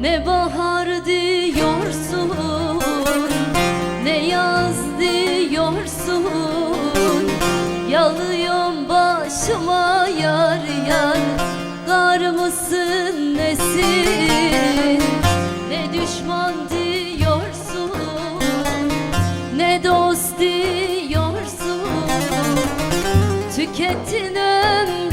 Ne bahar diyorsun Ne yaz diyorsun. Yalıyorum başıma yar yar Kar mısın nesin? Ne düşman diyorsun Ne dost diyorsun. Tükettin ömrümü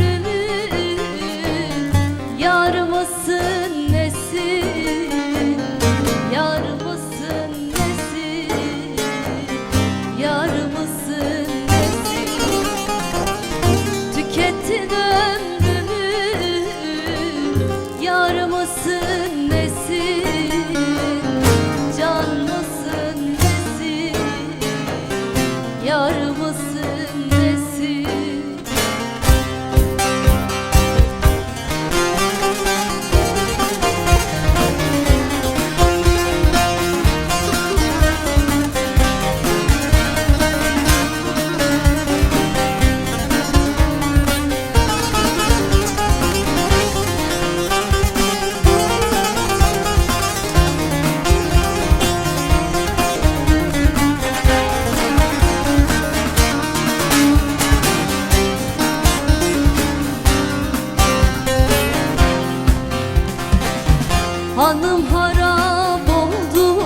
harap oldu.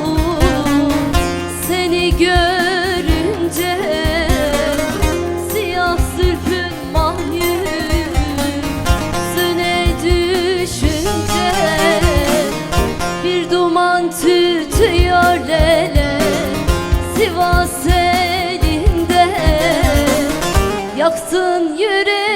Seni görünce Siyah zülfün mahyüsüne düşünce Bir duman tütüyor lele. Sivas elinde Yaktın yüreğimi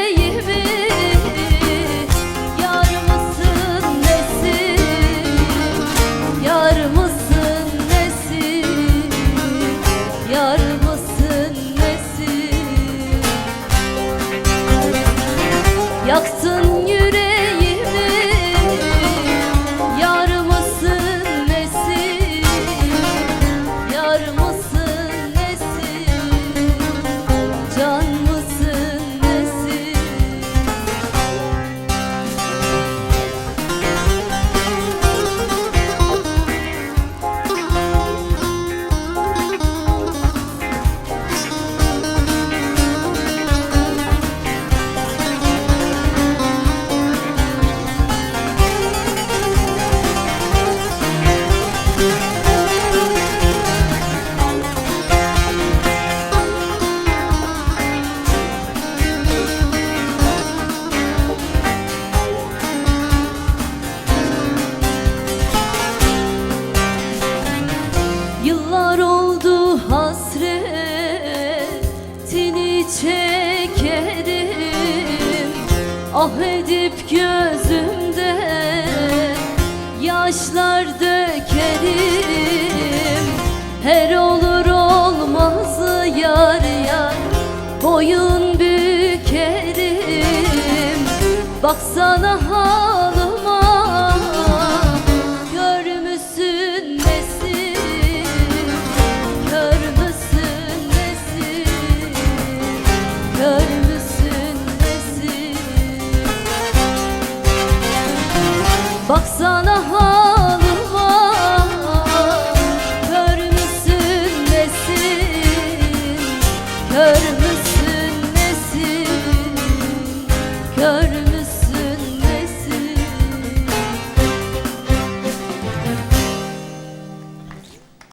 Yaktın yüreğimi Ah edip gözümde yaşlar dökerim. Her olur olmaz yar yar boyun bükerim. Baksana halıma görmüş